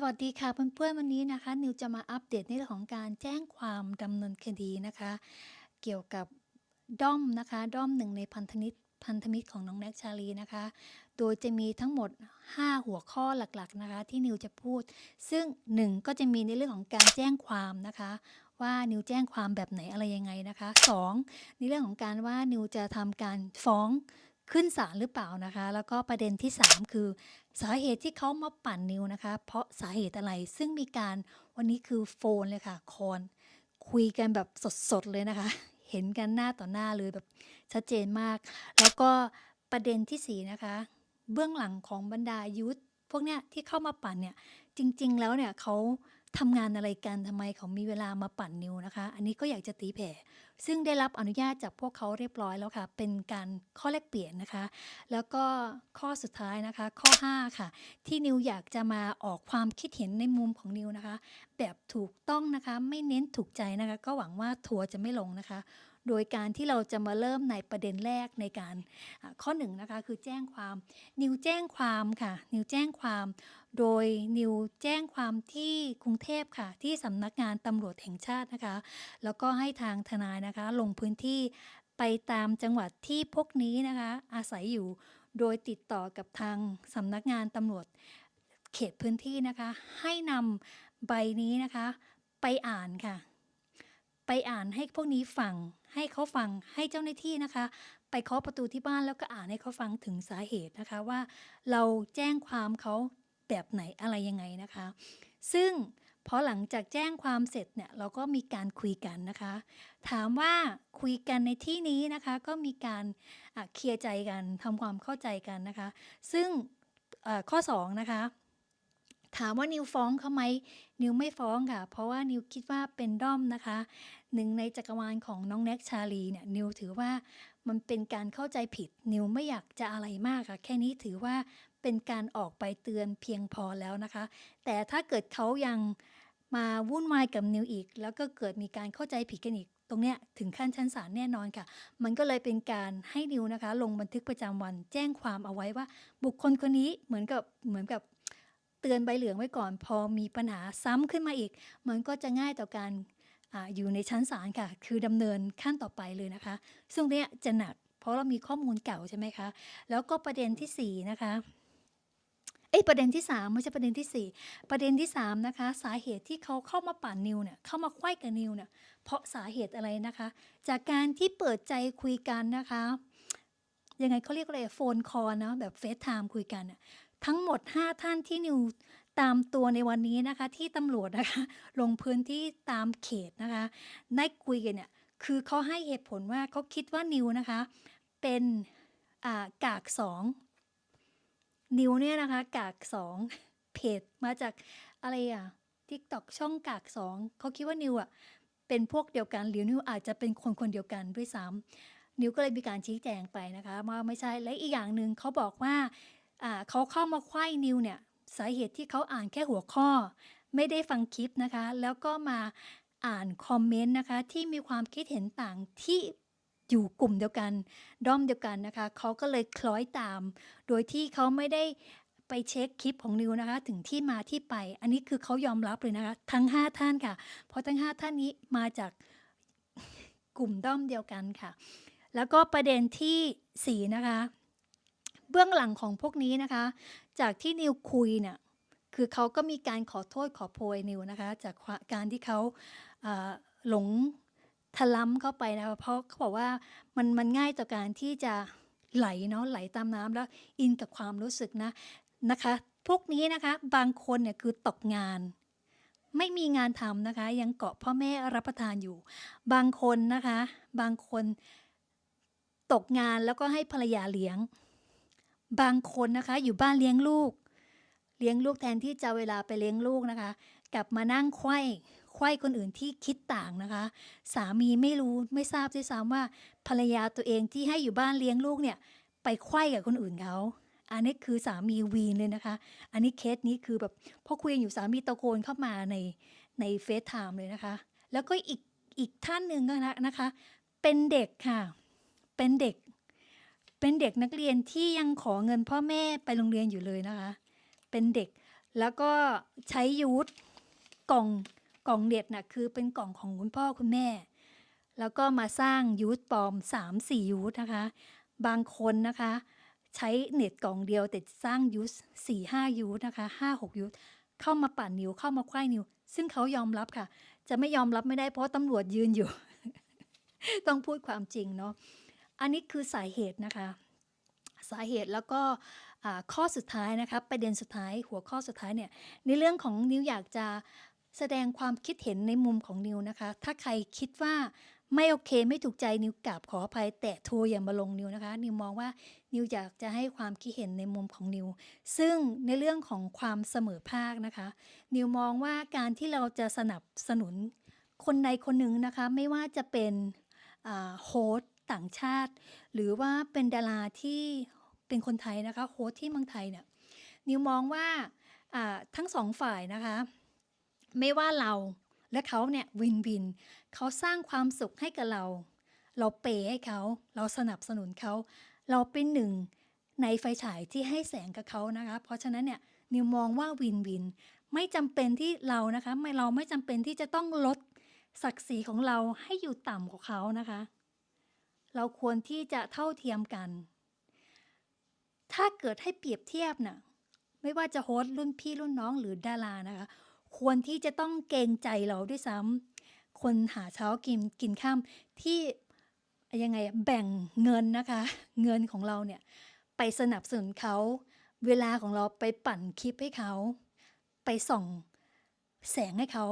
สวัสดีค่ะเพื่อนๆวันนี้นะคะ นิวจะมาอัปเดตในเรื่องของการแจ้งความดำเนินคดีนะคะ เกี่ยวกับด้อมนะคะด้อมหนึ่งในพันธมิตรพันธมิตรของน้องแน็กชาลีนะคะ โดยจะมีทั้งหมด 5 หัวข้อหลักๆนะคะ ที่นิวจะพูด ซึ่ง 1 ก็จะมีในเรื่องของการแจ้งความนะคะ ว่านิวแจ้งความแบบไหนอะไรยังไงนะคะ 2 ในเรื่องของการว่านิวจะทำการฟ้อง ขึ้นศาลหรือเปล่านะคะ แล้วก็ประเด็นที่ 3 คือ สาเหตุที่เขามาปั่นนิวนะคะ เพราะสาเหตุอะไรซึ่งมีการวันนี้คือโฟนเลยค่ะคอนคุยกันแบบสดๆเลยนะคะ เห็นกันหน้าต่อหน้าเลยแบบชัดเจนมาก แล้วก็ประเด็นที่4นะคะเบื้องหลังของบรรดายุทธพวกเนี้ยที่เข้ามาปั่นเนี่ยจริง ๆ แล้วเนี่ยเขา ทำงานอะไรกันทำไมเขามีเวลามาปั่นนิวนะคะ อันนี้ก็อยากจะตีแผ่ ซึ่งได้รับอนุญาตจากพวกเขาเรียบร้อยแล้วค่ะ เป็นการข้อแลกเปลี่ยนนะคะ แล้วก็ข้อสุดท้ายนะคะ ข้อ 5 ค่ะ ที่นิวอยากจะมาออกความคิดเห็นในมุมของนิวนะคะ แบบถูกต้องนะคะ ไม่เน้นถูกใจนะคะ ก็หวังว่าทัวร์จะไม่ลงนะคะ โดยการที่เราจะมาเริ่มในประเด็นแรกในการข้อหนึ่งนะคะ คือแจ้งความนิวแจ้งความค่ะ นิวแจ้งความโดยนิวแจ้งความที่กรุงเทพค่ะ ที่สำนักงานตำรวจแห่งชาตินะคะ แล้วก็ให้ทางทนายนะคะ ลงพื้นที่ไปตามจังหวัดที่พวกนี้นะคะ อาศัยอยู่โดยติดต่อกับทางสำนักงานตำรวจเขตพื้นที่นะคะ ให้นำใบนี้นะคะ ไปอ่านค่ะ ไปอ่านให้พวกนี้ฟัง ให้เขาฟังให้เจ้าหน้าที่นะคะ ไปเคาะประตูที่บ้านแล้วก็อ่านให้เขาฟังถึงสาเหตุนะคะว่า เราแจ้งความเขา แบบไหนอะไรยังไงนะคะ ซึ่งพอหลังจากแจ้งความเสร็จเนี่ยเราก็มีการคุยกันนะคะ ถามว่าคุยกันในที่นี้นะคะก็มีการเคลียร์ใจกันทำความเข้าใจกันนะคะ ซึ่งเอ่อข้อ2นะคะถามว่านิวฟ้องเขาไหมนิวไม่ฟ้องค่ะ เพราะว่านิวคิดว่าเป็นด้อมนะคะ หนึ่งในจักรวาลของน้องแน็กชาลีเนี่ยนิวถือว่า มันเป็นการเข้าใจผิด นิวไม่อยากจะอะไรมากค่ะแค่นี้ถือว่าเป็นการออกไปเตือนเพียงพอแล้วนะคะ แต่ถ้าเกิดเขายังมาวุ่นวายกับนิวอีก แล้วก็เกิดมีการเข้าใจผิดกันอีก ตรงเนี้ยถึงขั้นชั้นศาลแน่นอนค่ะ มันก็เลยเป็นการให้นิวนะคะ ลงบันทึกประจำวันแจ้งความเอาไว้ว่า บุคคลคนนี้เหมือนกับเหมือนกับเตือนใบเหลืองไว้ก่อน พอมีปัญหาซ้ำขึ้นมาอีก มันก็จะง่ายต่อการ อยู่ในชั้นศาลค่ะ คือดำเนินขั้นต่อไปเลยนะคะ ซึ่งเนี้ยจะหนัก เพราะเรามีข้อมูลเก่าใช่ไหมคะ แล้วก็ประเด็นที่สี่นะคะเอ้ยประเด็นที่3ไม่ใช่ประเด็นที่ 4 ประเด็นที่3นะคะสาเหตุที่เขาเข้ามาปั่นนิวเนี่ยเข้ามาไขว้กับนิวเนี่ยเพราะสาเหตุอะไรนะคะ จากการที่เปิดใจคุยกันนะคะยังไงเขาเรียกอะไรโฟนคอลนะแบบเฟซไทม์คุยกันน่ะทั้งหมด 5 ท่านที่นิว ตามตัวในวันนี้นะคะ ที่ตำรวจนะคะ ลงพื้นที่ตามเขตนะคะได้คุยกันเนี่ยคือเขาให้เหตุผลว่าเขาคิดว่านิวนะคะ เป็นอ่ากากสองนิวเนี่ยนะคะ กากสองเพจมาจากอะไรอะทิกตอกช่องกากสองเขาคิดว่านิวอะเป็นพวกเดียวกันหรือนิวอาจจะเป็นคนคนเดียวกันด้วยซ้ำนิวก็เลยมีการชี้แจงไปนะคะว่าไม่ใช่และอีกอย่างหนึ่งเขาบอกว่าอ่าเขาเข้ามาไขว้นิวเนี่ย สาเหตุที่เขาอ่านแค่หัวข้อ ไม่ได้ฟังคลิปนะคะ แล้วก็มาอ่านคอมเมนต์นะคะ ที่มีความคิดเห็นต่างที่อยู่กลุ่มเดียวกันด้อมเดียวกันนะคะเขาก็เลยคล้อยตาม โดยที่เขาไม่ได้ไปเช็คคลิปของนิวนะคะ ถึงที่มาที่ไป อันนี้คือเขายอมรับเลยนะคะ ทั้ง 5 ท่านค่ะ เพราะทั้ง 5 ท่านนี้มาจากกลุ่มด้อมเดียวกันค่ะ แล้วก็ประเด็นทีสี่4 นะคะ เบื้องหลังของพวกนี้นะคะ จากที่นิวคุยเนี่ยคือเขาก็มีการขอโทษขอโพยนิวนะคะ จากการที่เขาหลงทะล้ำเข้าไปนะคะเพราะเขาบอกว่ามันมันง่ายต่อการที่จะไหลเนาะไหลตามน้ำแล้วอินกับความรู้สึกนะนะคะ พวกนี้นะคะบางคนเนี่ยคือตกงาน ไม่มีงานทำนะคะ ยังเกาะพ่อแม่รับประทานอยู่ บางคนนะคะ บางคนตกงานแล้วก็ให้ภรรยาเลี้ยง บางคนนะคะ อยู่บ้านเลี้ยงลูก เลี้ยงลูกแทนที่จะเวลาไปเลี้ยงลูกนะคะ กลับมานั่งไขว้ไขว้คนอื่นที่คิดต่างนะคะ สามีไม่รู้ไม่ทราบด้วยซ้ำว่า ภรรยาตัวเองที่ให้อยู่บ้านเลี้ยงลูกเนี่ย ไปไขว้กับคนอื่นเขาอันนี้คือสามีวีนเลยนะคะ อันนี้เคสนี้คือแบบพอคุยกันอยู่สามีตะโกนเข้ามาในในเฟซไทม์เลยนะคะ แล้วก็อีกอีกท่านหนึ่งก็นะนะคะ เป็นเด็กค่ะ เป็นเด็ก เป็นเด็กนักเรียนที่ยังขอเงินพ่อแม่ไปโรงเรียนอยู่เลยนะคะ เป็นเด็กแล้วก็ใช้ยูทกล่องกล่องเน็ตน่ะคือเป็นกล่องของคุณพ่อคุณแม่ แล้วก็มาสร้างยูทปลอม3-4ยูทนะคะ บางคนนะคะ ใช้เน็ตกล่องเดียวแต่สร้างยูท4-5ยูทนะคะ5-6ยูทเข้ามาปั่นนิวเข้ามาคว้ายนิว ซึ่งเขายอมรับค่ะ จะไม่ยอมรับไม่ได้เพราะตำรวจยืนอยู่ ต้องพูดความจริงเนาะ อันนี้คือสาเหตุนะคะ สาเหตุแล้วก็ข้อสุดท้ายนะคะประเด็นสุดท้ายหัวข้อสุดท้ายเนี่ยในเรื่องของนิวอยากจะแสดงความคิดเห็นในมุมของนิวนะคะ ถ้าใครคิดว่าไม่โอเคไม่ถูกใจนิวกราบขออภัยแต่โทรอย่ามาลงนิวนะคะ นิวมองว่านิวอยากจะให้ความคิดเห็นในมุมของนิว ซึ่งในเรื่องของความเสมอภาคนะคะ นิวมองว่าการที่เราจะสนับสนุนคนใดคนหนึ่งนะคะ ไม่ว่าจะเป็นโฮสต์ ต่างชาติ หรือว่าเป็นดาราที่เป็นคนไทยนะคะโฮสต์ที่เมืองไทยเนี่ยนิวมองว่าอ่าทั้งสองฝ่ายนะคะ ไม่ว่าเราและเขาเนี่ยวินวินเขาสร้างความสุขให้กับเรา เราเปย์ให้เขาเราสนับสนุนเขา เราเป็นหนึ่งในไฟฉายที่ให้แสงกับเขานะคะ เพราะฉะนั้นเนี่ยนิวมองว่าวินวิน ไม่จำเป็นที่เรานะคะไม่เราไม่จำเป็นที่จะต้องลดศักดิ์ศรีของเราให้อยู่ต่ำกว่าเขานะคะ เราควรที่จะเท่าเทียมกัน ถ้าเกิดให้เปรียบเทียบน่ะไม่ว่าจะโฮสต์รุ่นพี่รุ่นน้องหรือดารานะคะ ควรที่จะต้องเกรงใจเราด้วยซ้ำคนหาเช้ากินกินข้ามที่ยังไงแบ่งเงินนะคะ เงินของเราเนี่ยไปสนับสนุนเขาเวลาของเราไปปั่นคลิปให้เขา ไปส่องแสงให้เขา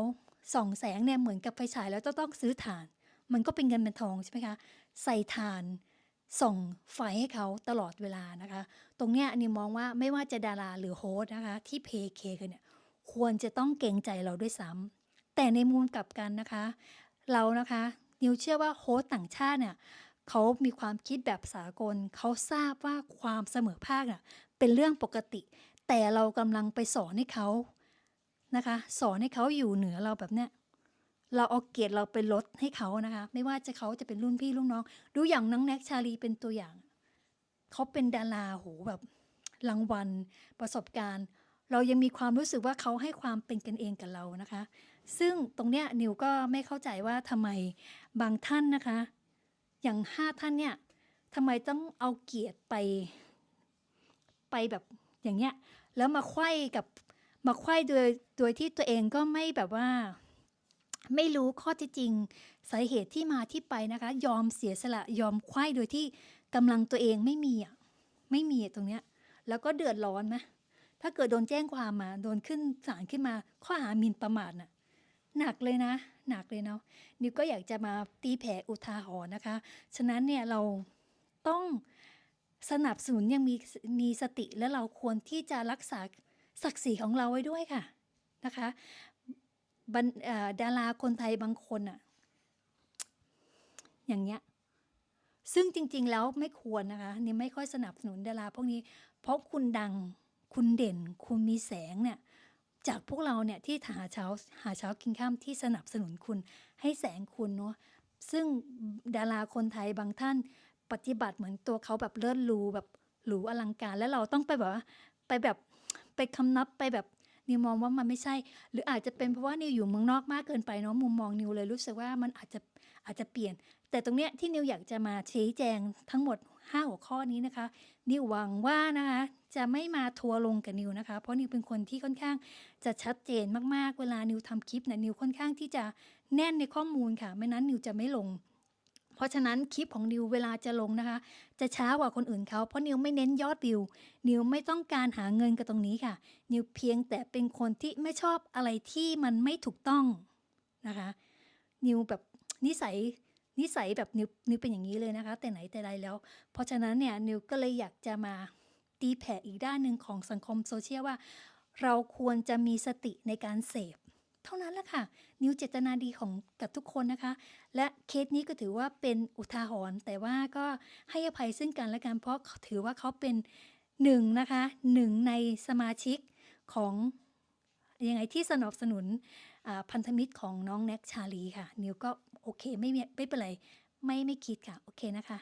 ส่องแสงเนี่ยเหมือนกับไฟฉายแล้วจะต้องซื้อถ่าน มันก็เป็นเงินเป็นทองใช่ไหมคะ ใส่ถ่านส่งไฟให้เขาตลอดเวลานะคะ ตรงเนี้ยนิวมองว่าไม่ว่าจะดาราหรือโฮสต์นะคะ ที่เพย์เคกันเนี่ยควรจะต้องเกรงใจเราด้วยซ้ำแต่ในมุมกลับกันนะคะ เรานะคะนิวเชื่อว่าโฮสต์ต่างชาติเนี่ยเขามีความคิดแบบสากล เขาทราบว่าความเสมอภาคน่ะเป็นเรื่องปกติ แต่เรากำลังไปสอนให้เขานะคะ สอนให้เขาอยู่เหนือเราแบบเนี้ย เราเอาเกียรติเราไปลดให้เขานะคะ ไม่ว่าจะเขาจะเป็นรุ่นพี่รุ่นน้อง ดูอย่างน้องแน็กชาลีเป็นตัวอย่าง เขาเป็นดาราโหแบบรางวัลประสบการณ์ เรายังมีความรู้สึกว่าเขาให้ความเป็นกันเองกับเรานะคะ ซึ่งตรงเนี้ยนิวก็ไม่เข้าใจว่าทำไมบางท่านนะคะ อย่างห้าท่านเนี่ยทำไมต้องเอาเกียรติไป ไปแบบอย่างเงี้ย แล้วมาไขว้กับมาไขว้โดยโดยที่ตัวเองก็ไม่แบบว่า ไม่รู้ข้อที่จริงสาเหตุที่มาที่ไปนะคะ ยอมเสียสละยอมไขว้โดยที่กำลังตัวเองไม่มีอะไม่มีตรงเนี้ย แล้วก็เดือดร้อนไหมถ้าเกิดโดนแจ้งความมา โดนขึ้นศาลขึ้นมา ข้อหาหมิ่นประมาทน่ะหนักเลยนะ หนักเลยเนาะนิวก็อยากจะมาตีแผ่อุทาหรณ์นะคะ ฉะนั้นเนี่ยเราต้องสนับสนุนยังมีมีสติและเราควรที่จะรักษาศักดิ์ศรีของเราไว้ด้วยค่ะนะคะ บันเอ่อดาราคนไทยบางคนอะอย่างเงี้ย ซึ่งจริง ๆ แล้วไม่ควรนะคะนี่ไม่ค่อยสนับสนุนดาราพวกนี้ เพราะคุณดังคุณเด่น คุณมีแสงเนี่ย จากพวกเราเนี่ยที่หาเช้าหาเช้ากินข้ามที่สนับสนุนคุณ ให้แสงคุณเนาะซึ่งดาราคนไทยบางท่านปฏิบัติเหมือนตัวเขาแบบเลิศรูแบบหรูอลังการ แล้วเราต้องไปแบบว่าไปแบบไปคำนับไปแบบ นิวมองว่ามันไม่ใช่ หรืออาจจะเป็นเพราะว่านิวอยู่เมืองนอกมากเกินไปเนาะมุมมองนิวเลยรู้สึกว่ามันอาจจะอาจจะเปลี่ยน แต่ตรงเนี้ยที่นิวอยากจะมาชี้แจงทั้งหมด 5 หัวข้อนี้นะคะ นิวหวังว่านะคะจะไม่มาทัวร์ลงกับนิวนะคะ เพราะนิวเป็นคนที่ค่อนข้างจะชัดเจนมากๆ เวลานิวทำคลิปเนี่ยนิวค่อนข้างที่จะแน่นในข้อมูลค่ะ ไม่นั้นนิวจะไม่ลง เพราะฉะนั้นคลิปของนิวเวลาจะลงนะคะ จะช้ากว่าคนอื่นเขาเพราะนิวไม่เน้นยอดวิว นิวไม่ต้องการหาเงินกับตรงนี้ค่ะ นิวเพียงแต่เป็นคนที่ไม่ชอบอะไรที่มันไม่ถูกต้องนะคะ นิวแบบนิสัยนิสัยแบบนิวนิวเป็นอย่างนี้เลยนะคะ แต่ไหนแต่ไรแล้ว เพราะฉะนั้นเนี่ยนิวก็เลยอยากจะมาตีแผ่อีกด้านหนึ่งของสังคมโซเชียลว่า เราควรจะมีสติในการเสพ เท่านั้นแหละค่ะ นิวเจตนาดีของกับทุกคนนะคะ และเคสนี้ก็ถือว่าเป็นอุทาหรณ์แต่ว่าก็ให้อภัยซึ่งกันและกันเพราะถือว่าเขาเป็นหนึ่งนะคะหนึ่งในสมาชิกของยังไงที่สนับสนุนพันธมิตรของน้องแน็กชาลีค่ะ นิวก็โอเคไม่ไม่เป็นไร ไม่ไม่คิดค่ะ โอเคนะคะ